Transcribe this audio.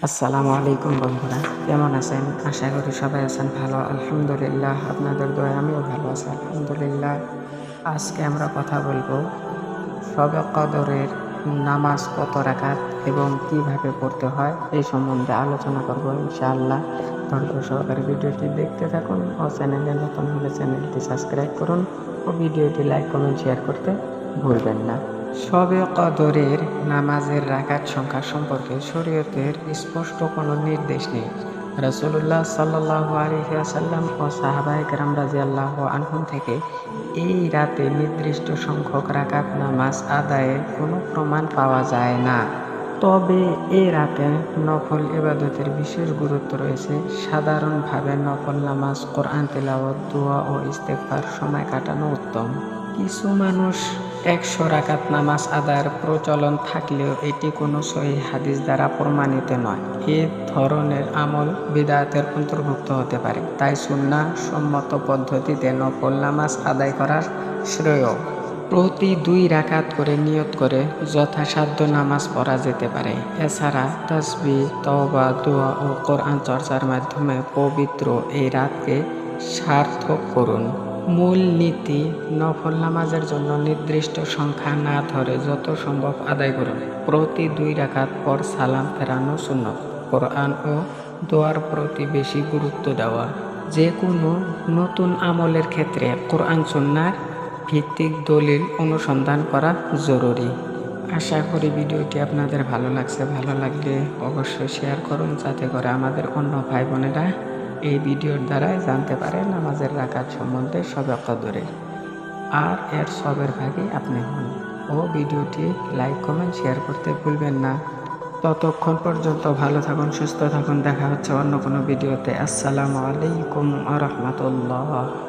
আসসালামু আলাইকুম বন্ধুরা, কেমন আছেন? আশা করি সবাই আছেন ভালো, আলহামদুলিল্লাহ আপনাদের দয়া আমিও ভালো আছি, আলহামদুলিল্লাহ। আজকে আমরা কথা বলব সবে কদরের নামাজ কত রাকাত এবং কীভাবে পড়তে হয় এই সম্বন্ধে আলোচনা করব ইনশাআল্লাহ। ধৈর্য সহকারে ভিডিওটি দেখতে থাকুন ও চ্যানেলে নতুন হলে চ্যানেলটি সাবস্ক্রাইব করুন ও ভিডিওটি লাইক, কমেন্ট, শেয়ার করতে ভুলবেন না। সবে কদরের নামাজের রাকাত সংখ্যা সম্পর্কে শরীয়তের স্পষ্ট কোনো নির্দেশ নেই। রসুল্লাহ সাল্লাহ আলহিহাসাল্লাম ও সাহাবাই গ্রাম রাজি আল্লাহ আনহুম থেকে এই রাতে নির্দিষ্ট সংখ্যক রাকাত নামাজ আদায়ের কোনো প্রমাণ পাওয়া যায় না। তবে এ রাতে নফল ইবাদতের বিশেষ গুরুত্ব রয়েছে। সাধারণভাবে নফল নামাজ কোরআন তেলাওয়াত, দোয়া ও ইস্তেফার সময় কাটানো উত্তম। কিছু মানুষ একশো রাকাত নামাজ আদায়ের প্রচলন থাকলেও এটি কোনো সহি হাদিস দ্বারা প্রমাণিত নয়। এ ধরনের আমল বিদায়তের অন্তর্ভুক্ত হতে পারে। তাই সুন্না সম্মত পদ্ধতিতে নকল নামাজ আদায় করার শ্রেয়। প্রতি দুই রাকাত করে নিয়ত করে যথাসাধ্য নামাজ পড়া যেতে পারে। এছাড়া তসবি তওবা, দোয়া ও কোরআন চর্চার মাধ্যমে পবিত্র এই রাতকে সার্থক করুন। মূল নীতি নফল নামাজের জন্য নির্দিষ্ট সংখ্যা না ধরে যত সম্ভব আদায় করুন। প্রতি দুই রাখাত পর সালাম ফেরানো শূন্য কোরআন ও দোয়ার প্রতি বেশি গুরুত্ব দেওয়া। যে কোনো নতুন আমলের ক্ষেত্রে কোরআন সুন্নার ভিত্তিক দলিল অনুসন্ধান করা জরুরি। আশা করি ভিডিওটি আপনাদের ভালো লাগছে। ভালো লাগলে অবশ্যই শেয়ার করুন। যাতে করে আমাদের অন্য ভাই বোনেরা এই ভিডিওর দ্বারাই জানতে পারেন নামাজের রাকাত সম্বন্ধে সবে কদরের আর এর সবের ভাগে আপনি হন। ও ভিডিওটি লাইক, কমেন্ট, শেয়ার করতে ভুলবেন না। ততক্ষণ পর্যন্ত ভালো থাকুন, সুস্থ থাকুন। দেখা হচ্ছে অন্য কোনো ভিডিওতে। আসসালামু আলাইকুম আ রহমতুল্লাহ।